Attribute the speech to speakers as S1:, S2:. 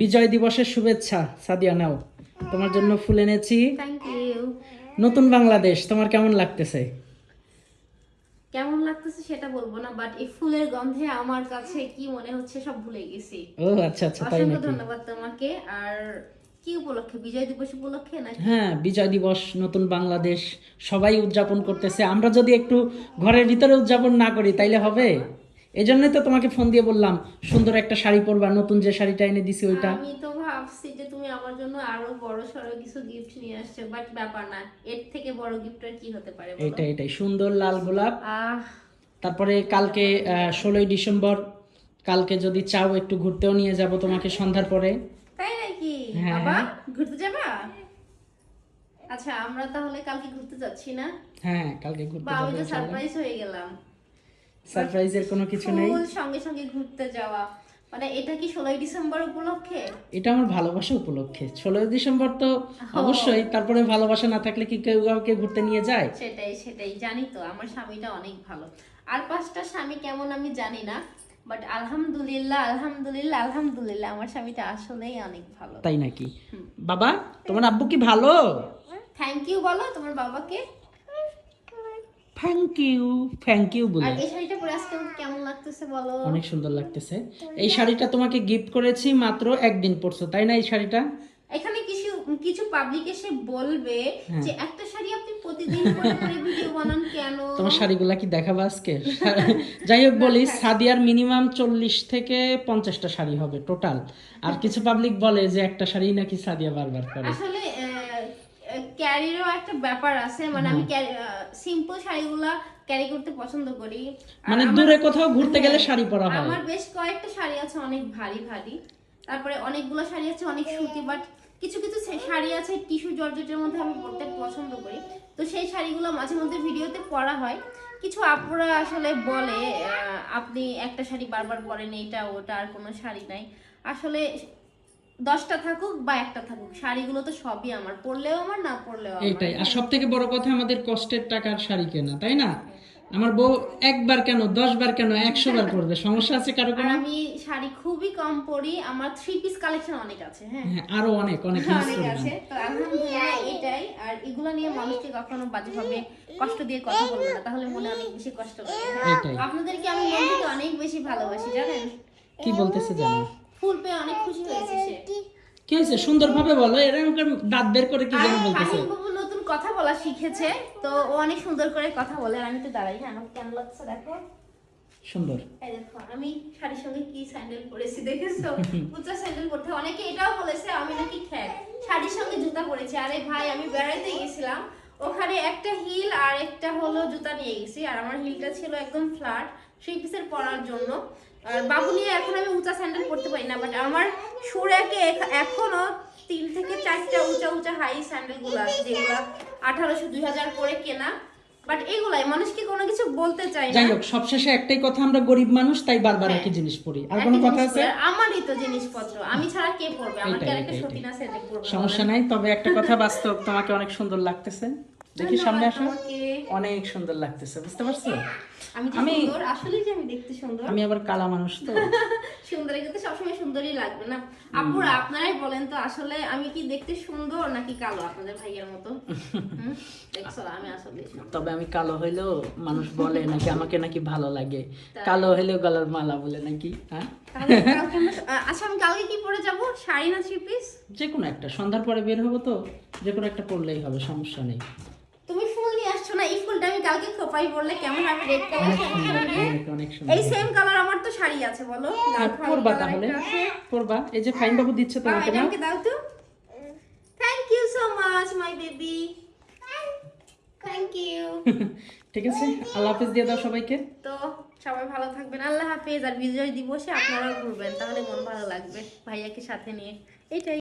S1: বিজয় দিবসের শুভেচ্ছা সাদিয়া নাও। তোমার জন্য ফুল এনেছি। নতুন বাংলাদেশ তোমার কেমন লাগতেছে?
S2: কেমন লাগতেছে সেটা বলব না বাট এই ফুলের গন্ধে আমার কাছে কি মনে হচ্ছে সব ভুলে গেছি।
S1: ও আচ্ছা আচ্ছা তাই নাকি?
S2: ধন্যবাদ তোমাকে। আর কি উপলক্ষে বিজয় দিবস উপলক্ষে নাকি?
S1: হ্যাঁ বিজয় দিবস নতুন বাংলাদেশ সবাই উদযাপন করতেছে। আমরা যদি একটু ঘরের ভিতরে উদযাপন না করি তাইলে হবে? এই জন্যই তো তোমাকে ফোন দিয়ে বললাম সুন্দর একটা শাড়ি পরবা নতুন যে শাড়িটা এনে দিছি ওইটা।
S2: আমি তো ভাবছি যে তুমি আমার জন্য আরও বড় সড়ো কিছু গিফট নিয়ে আসছো বাট ব্যাপার না এর থেকে বড় গিফট আর কি হতে পারে?
S1: এইটা এটাই সুন্দর লাল গোলাপ। তারপরে কালকে ষোলোই ডিসেম্বর কালকে যদি চাও একটু ঘুরতেও নিয়ে যাব তোমাকে সন্ধ্যার পরে।
S2: তাই নাকি?
S1: হ্যাঁ।
S2: বাবা ঘুরতে যাবা? আচ্ছা আমরা তাহলে কালকে ঘুরতে যাচ্ছি না?
S1: হ্যাঁ কালকে ঘুরতে
S2: বা আমি তো সারপ্রাইজ হয়ে গেলাম।
S1: সারপ্রাইজের কোনো কিছু নেই?
S2: সঙ্গে সঙ্গে ঘুরতে যাওয়া। মানে এটা কি ষোলোই ডিসেম্বর উপলক্ষে?
S1: এটা আমার ভালোবাসা উপলক্ষে। ষোলোই ডিসেম্বর তো অবশ্যই তারপরে ভালোবাসা না থাকলে কি কেউ কাউকে ঘুরতে নিয়ে যায়?
S2: সেটাই সেটাই জানি তো আমার স্বামীটা অনেক ভালো। আর পাঁচটা স্বামী কেমন আমি জানি না বাট আলহামদুলিল্লাহ আলহামদুলিল্লাহ আলহামদুলিল্লাহ আমার স্বামীটা আসলেই অনেক ভালো।
S1: তাই নাকি? বাবা তোমার আব্বু কি ভালো?
S2: থ্যাংক ইউ বলো তোমার বাবাকে।
S1: থ্যাংক ইউ থ্যাংক ইউ বলে।
S2: এই শাড়িটা পরে আজকে কেমন লাগতেছে বলো?
S1: অনেক সুন্দর লাগতেছে। এই শাড়িটা তোমাকে গিফট করেছি মাত্র একদিন পরছো তাই না এই শাড়িটা?
S2: এখানে কিছু কিছু পাবলিক এসে বলবে
S1: হ্যাঁ।
S2: যে একটা শাড়ি আপনি প্রতিদিন পরে পরে ভিডিও বানান কেন?
S1: তোমার শাড়িগুলা কি দেখাবো আজকে? যাই হোক বলি সাদিয়ার মিনিমাম চল্লিশ থেকে পঞ্চাশটা শাড়ি হবে টোটাল আর কিছু পাবলিক বলে যে একটা শাড়ি নাকি সাদিয়া বারবার করে?
S2: আসলে ক্যারিরও একটা ব্যাপার আছে মানে আমি সিম্পল শাড়িগুলা ক্যারি করতে পছন্দ করি।
S1: মানে দূরে কোথাও ঘুরতে গেলে শাড়ি পরা হয়।
S2: আমার বেশ কয়েকটা শাড়ি আছে অনেক ভারী ভারী। তারপরে অনেকগুলো শাড়ি আছে অনেক সুতি বাট কিছু কিছু শাড়ি আছে টিস্যু জর্জেটের মধ্যে আমি পরতে পছন্দ করি। তো সেই শাড়িগুলো মাঝে মধ্যে ভিডিওতে পরা হয়। কিছু আপুরা আসলে বলে আপনি একটা শাড়ি বারবার পরেন এইটা ওটা আর কোনো শাড়ি নাই। আসলে দশটা থাকুক বা একটা থাকুক শাড়িগুলো তো সবই আমার পরলেও আমার না পরলেও আমার।
S1: এইটাই। আর সব থেকে বড় কথা আমাদের কষ্টের টাকার শাড়ি কেনা তাই না? আমার বউ একবার কেন দশ বার কেন একশো বার করবে সমস্যা আছে
S2: কারও
S1: কোনো?
S2: আমি শাড়ি খুবই কম পরি আমার থ্রি পিস কালেকশন অনেক আছে হ্যাঁ।
S1: হ্যাঁ আরও অনেক অনেক
S2: অনেক আছে। তো আলহামদুলিল্লাহ এটাই। আর এগুলো নিয়ে মানুষকে কখনো বাজেভাবে কষ্ট দিয়ে কথা বলব না তাহলে মনে অনেক বেশি কষ্ট করে
S1: এটাই।
S2: আপনাদেরকে আমি মন থেকে অনেক বেশি ভালোবাসি জানেন?
S1: কি বলতেছে জানো?
S2: ফুল পেয়ে অনেক খুশি হয়েছে সে।
S1: কি হয়েছে? সুন্দরভাবে বলো এরকম দাঁত বের করে কি যেন বলতেছে?
S2: নতুন কথা বলা শিখেছে তো ও অনেক সুন্দর করে কথা বলে আমি তো দাঁড়াই হ্যাঁ আমার কেমন লাগছে দেখো?
S1: সুন্দর।
S2: এই দেখো আমি শাড়ির সঙ্গে কি স্যান্ডেল পরেছি দেখেছ? উচ্চা স্যান্ডেল পরতে অনেকে এটাও বলেছে আমি নাকি খ্যাট শাড়ির সঙ্গে জুতা পরেছি আরে ভাই আমি বেড়াইতে গেছিলাম ওখানে একটা হিল আর একটা হলো জুতা নিয়ে গেছি আর আমার হিলটা ছিল একদম ফ্ল্যাট থ্রি পিসের পরার জন্য। আর বাবু নিয়ে এখন আমি উঁচা স্যান্ডেল পরতে পারি না বাট আমার সুরাকে এখনও তিন থেকে চারটা উঁচা উঁচা হাই স্যান্ডেলগুলো আছে যেগুলো আঠারোশো দুই হাজার করে কেনা। বাট এগুলাই মানুষকে কোনো কিছু বলতে চাই না।
S1: যাই হোক সবশেষে একটাই কথা আমরা গরিব মানুষ তাই বারবার একই জিনিস পড়ি। আর কোনো কথা আছে?
S2: আমারই তো জিনিসপত্র। আমি ছাড়া কে পড়বে? আমার পড়বে
S1: সমস্যা নাই তবে একটা কথা বাস্তব তোমাকে অনেক সুন্দর লাগতেছে। দেখি সামনে আসো। অনেক সুন্দর লাগতেছে বুঝতে পারছ?
S2: আমি সুন্দর আসলেই যে আমি দেখতে সুন্দর।
S1: আমি আবার কালা মানুষ তো।
S2: সুন্দর কিন্তু সবসময় সুন্দরই লাগবে না। আপুরা আপনারাই বলেন তো আসলে আমি কি দেখতে সুন্দর নাকি কালো আপনাদের ভাইয়ের মতো? দেখছ আমি আসলে
S1: তবে আমি কালো হইলেও মানুষ বলে নাকি আমাকে নাকি ভালো লাগে। কালো হইলেও গলার মালা বলে নাকি হ্যাঁ?
S2: আচ্ছা আমি কালকে কি পরে যাব? শাড়ি না থ্রি পিস?
S1: যে কোনো একটা সন্ধ্যার পরে বের হব তো যে কোনো একটা পড়লেই হবে সমস্যা নেই।
S2: এই ফুলটা আমি কালকে খোপাই পরলে কেমন হবে রেড কালার এই সেম কালার আমার তো শাড়ি আছে বলো।
S1: হ্যাঁ,
S2: লাল
S1: পরবা তাহলে। পরবা। এই যে ফাইন বাবু দিচ্ছে তোমাকে না
S2: আমাকে দাও তো। Thank you so much my baby thank you
S1: ঠিক আছে আল্লাহ হাফেজ দিয়ে দাও সবাইকে।
S2: তো সবাই ভালো থাকবেন। আল্লাহ হাফেজ আর বিজয় দিবসে আপনারাও ঘুরবেন তাহলে মন ভালো লাগবে ভাইয়াকে সাথে নিয়ে। এইটাই